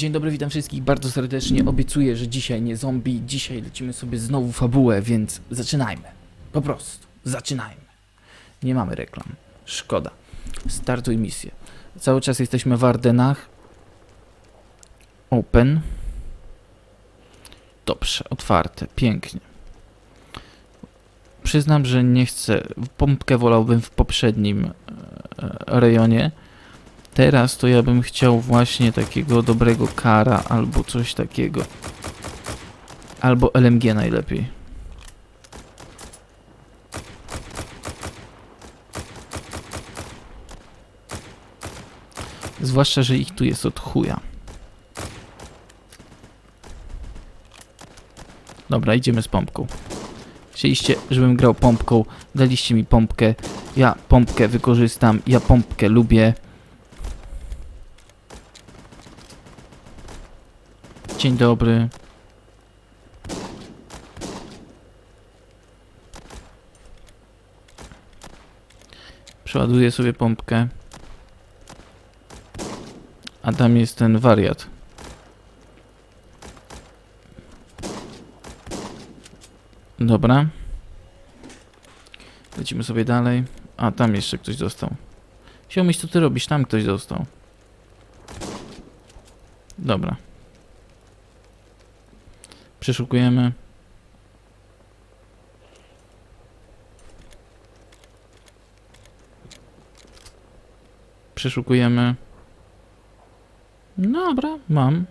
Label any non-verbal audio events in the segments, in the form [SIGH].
Dzień dobry, witam wszystkich bardzo serdecznie. Obiecuję, że dzisiaj nie zombie, dzisiaj lecimy sobie znowu fabułę, więc zaczynajmy. Po prostu, zaczynajmy. Nie mamy reklam. Szkoda. Startuj misję. Cały czas jesteśmy w Ardenach. Open. Dobrze, otwarte, pięknie. Przyznam, że nie chcę. Pompkę wolałbym w poprzednim e, e, rejonie. Teraz to ja bym chciał właśnie takiego dobrego kara albo coś takiego. Albo LMG najlepiej. Zwłaszcza, że ich tu jest od chuja. Dobra, idziemy z pompką. Chcieliście, żebym grał pompką, daliście mi pompkę. Ja pompkę wykorzystam, ja pompkę lubię. Dzień dobry. Przeładuję sobie pompkę. A tam jest ten wariat. Dobra. Lecimy sobie dalej. A tam jeszcze ktoś został. Siomiś, co ty robisz? Tam ktoś został. Dobra. Przeszukujemy. Przeszukujemy. Dobra, mam.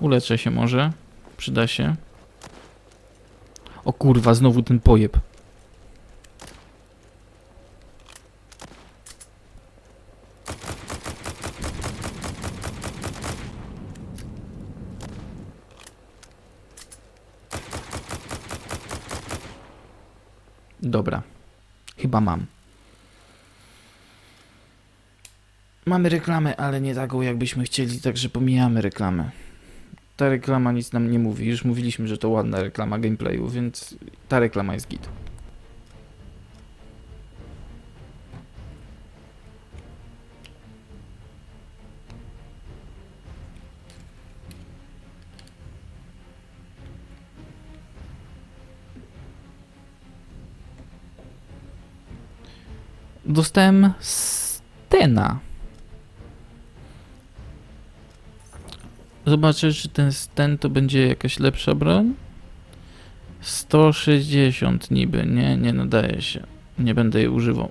Uleczę się może. Przyda się. O kurwa, znowu ten pojeb. Dobra. Chyba mam. Mamy reklamę, ale nie taką jakbyśmy chcieli, także pomijamy reklamę. Ta reklama nic nam nie mówi. Już mówiliśmy, że to ładna reklama gameplayu, więc ta reklama jest git. Dostałem Stena. Zobaczę, czy ten Sten to będzie jakaś lepsza broń. 160 niby. Nie, nie nadaje się. Nie będę jej używał.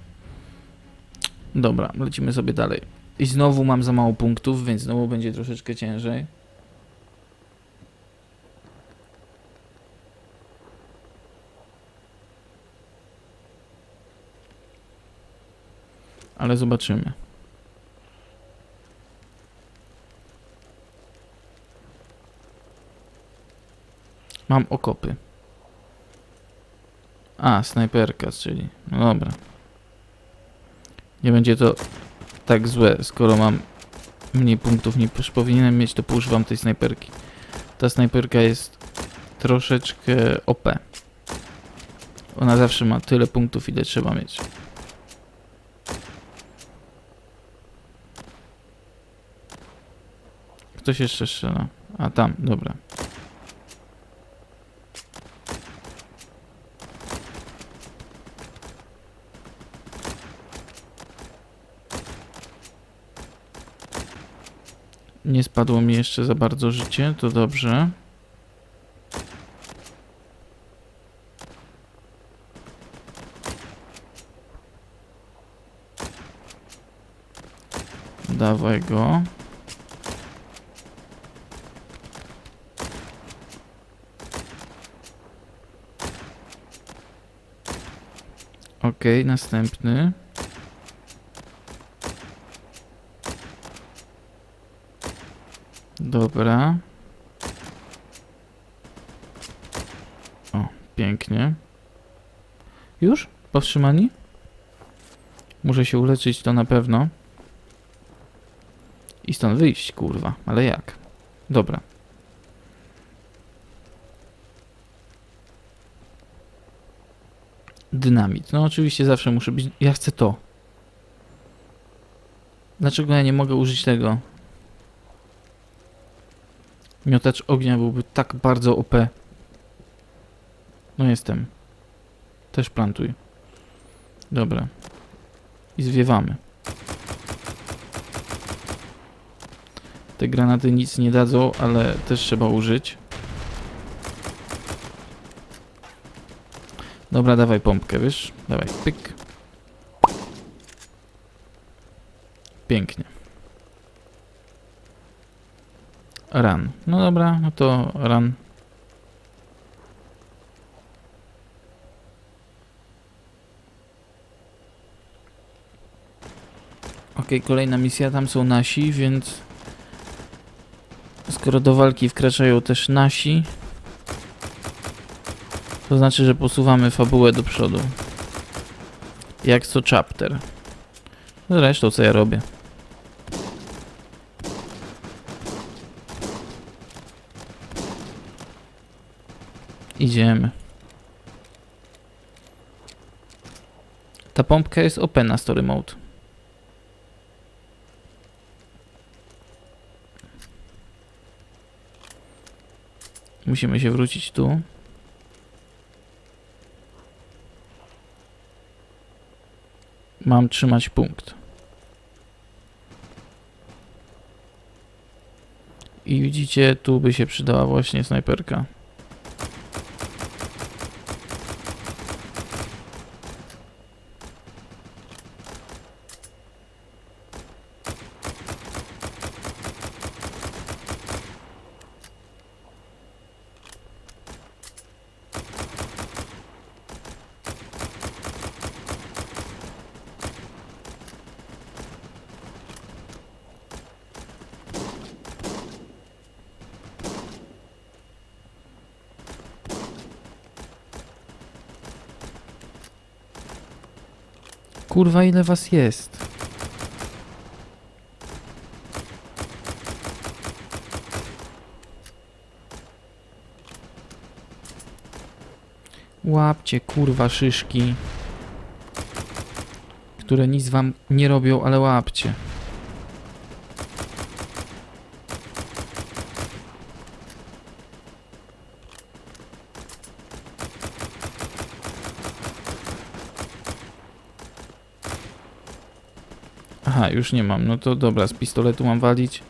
Dobra, lecimy sobie dalej. I znowu mam za mało punktów, więc znowu będzie troszeczkę ciężej. Ale zobaczymy. Mam okopy. A, snajperka, czyli. No dobra. Nie będzie to tak złe, skoro mam mniej punktów niż powinienem mieć, to używam tej snajperki. Ta snajperka jest troszeczkę OP. Ona zawsze ma tyle punktów, ile trzeba mieć. Ktoś jeszcze strzela. A tam, dobra. Nie spadło mi jeszcze za bardzo życie, to dobrze. Dawaj go. Okej, następny. Dobra. O, pięknie. Już? Powstrzymani? Muszę się uleczyć, to na pewno. I stąd wyjść, kurwa. Ale jak? Dobra. Dynamit. No oczywiście zawsze muszę być... Ja chcę to. Dlaczego ja nie mogę użyć tego? Miotacz ognia byłby tak bardzo OP. No jestem. Też plantuj. Dobra. I zwiewamy. Te granaty nic nie dadzą, ale też trzeba użyć. Dobra, dawaj pompkę, wiesz? Dawaj, pyk. Pięknie. Run. No dobra, no to run. Ok, kolejna misja, tam są nasi, więc skoro do walki wkraczają też nasi, to znaczy, że posuwamy fabułę do przodu. Jak co chapter. Zresztą co ja robię. Idziemy. Ta pompka jest OP na story mode. Musimy się wrócić tu. Mam trzymać punkt. I widzicie, tu by się przydała właśnie snajperka. Kurwa, ile was jest? Łapcie, kurwa, szyszki. Które nic wam nie robią, ale łapcie. Aha, już nie mam. No to dobra, z pistoletu mam walić.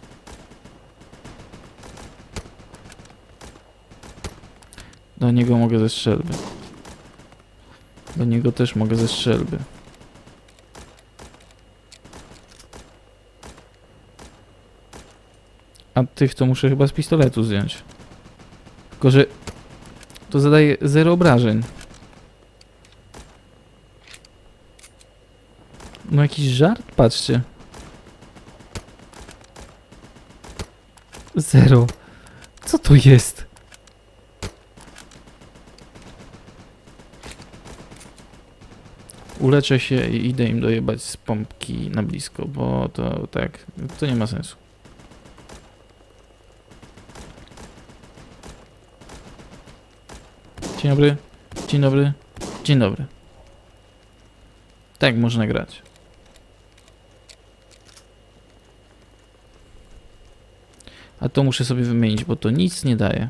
Do niego mogę ze strzelby. Do niego też mogę ze strzelby. A tych to muszę chyba z pistoletu zdjąć. Tylko, że to zadaje zero obrażeń. No jakiś żart? Patrzcie. Zero. Co to jest? Uleczę się i idę im dojebać z pompki na blisko, bo to tak, to nie ma sensu. Dzień dobry. Dzień dobry. Dzień dobry. Tak można grać. A to muszę sobie wymienić, bo to nic nie daje.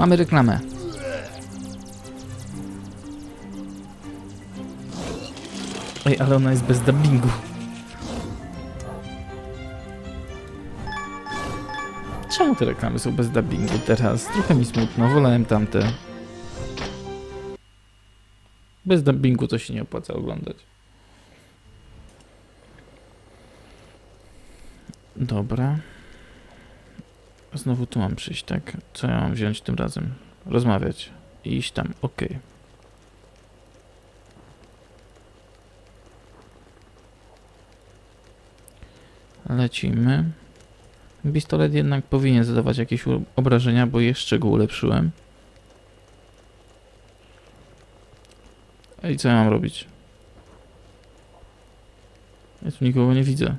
Mamy reklamę. Ej, ale ona jest bez dubbingu. Czemu te reklamy są bez dubbingu teraz? Trochę mi smutno, wolałem tamte. Bez dubbingu to się nie opłaca oglądać. Dobra. Znowu tu mam przyjść, tak? Co ja mam wziąć tym razem? Rozmawiać. I iść tam, okej. Lecimy. Pistolet jednak powinien zadawać jakieś obrażenia, bo jeszcze go ulepszyłem. I co ja mam robić? Ja tu nikogo nie widzę.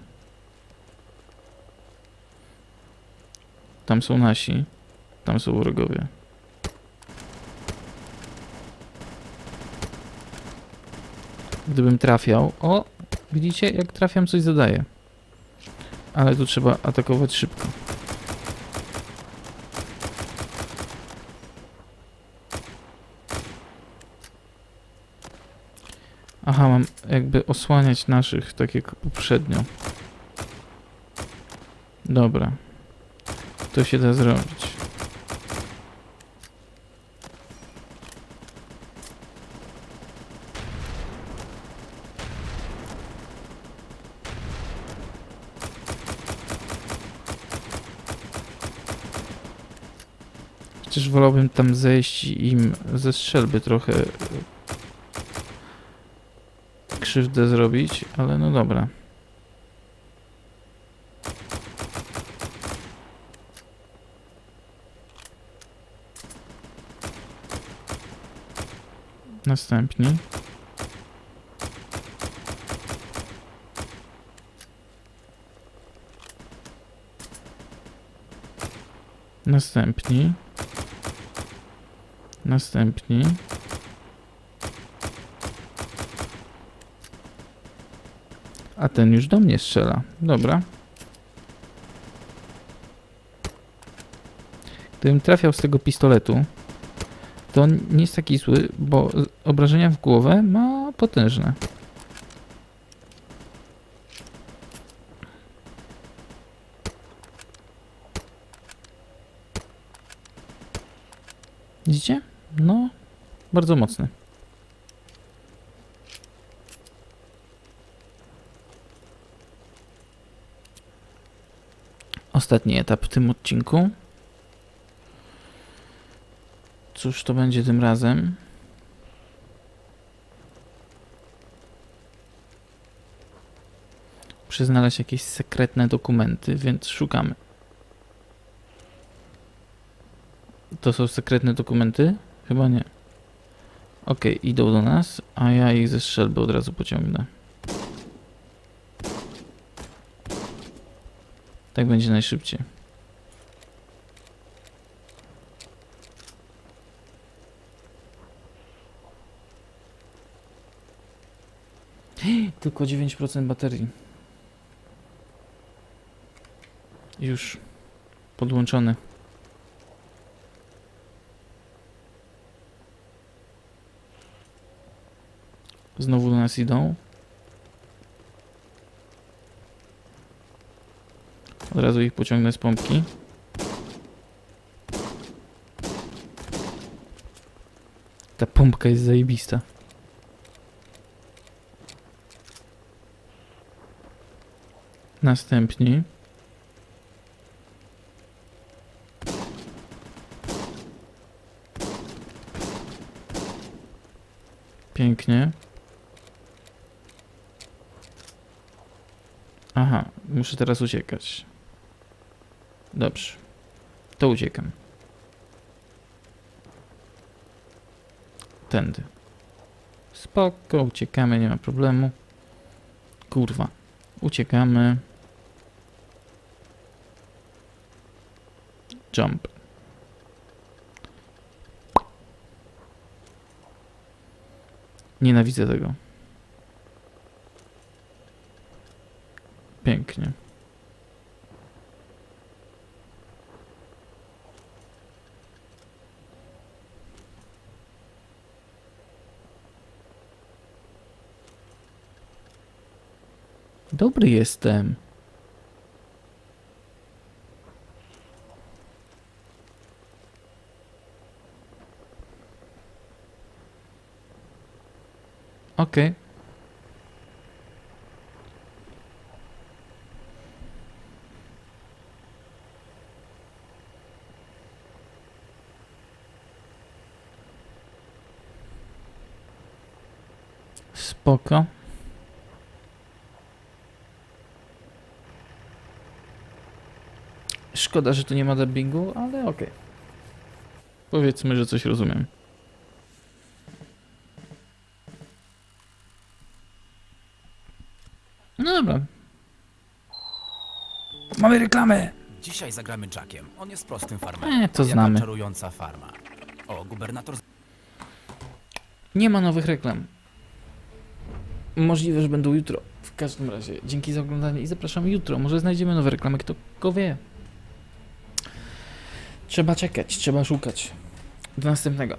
Tam są nasi. Tam są wrogowie. Gdybym trafiał... O! Widzicie? Jak trafiam, coś zadaję. Ale tu trzeba atakować szybko. Aha, mam jakby osłaniać naszych, tak jak poprzednio. Dobra. To się da zrobić. Chociaż wolałbym tam zejść i im ze strzelby trochę krzywdę zrobić, ale no dobra. Następni. Następni. Następni. A ten już do mnie strzela. Dobra. Gdybym trafiał z tego pistoletu, to nie jest taki zły, bo obrażenia w głowę ma potężne. Widzicie? No, bardzo mocny. Ostatni etap w tym odcinku. Cóż to będzie tym razem? Muszę znaleźć jakieś sekretne dokumenty, więc szukamy. To są sekretne dokumenty? Chyba nie. Okej, idą do nas, a ja ich ze strzelby od razu pociągnę. Tak będzie najszybciej. [GASPS] Tylko 9% baterii. Już podłączony. Znowu do nas idą. Od razu ich pociągnę z pompki. Ta pompka jest zajebista. Następni. Pięknie. Aha, muszę teraz uciekać. Dobrze. To uciekam. Tędy. Spoko, uciekamy, nie ma problemu. Kurwa. Uciekamy. Jump. Nienawidzę tego. Pięknie. Dobry jestem. Okej. Spoko. Szkoda, że tu nie ma dubbingu, ale okej. Powiedzmy, że coś rozumiem. No dobra. Mamy reklamę! Dzisiaj zagramy Jackiem. On jest prostym farmerem. E, to Jaka znamy. czarująca farma. O, gubernator Nie ma nowych reklam. Możliwe, że będą jutro. W każdym razie, dzięki za oglądanie i zapraszam jutro. Może znajdziemy nowe reklamy, kto go wie. Trzeba czekać, trzeba szukać. Do następnego.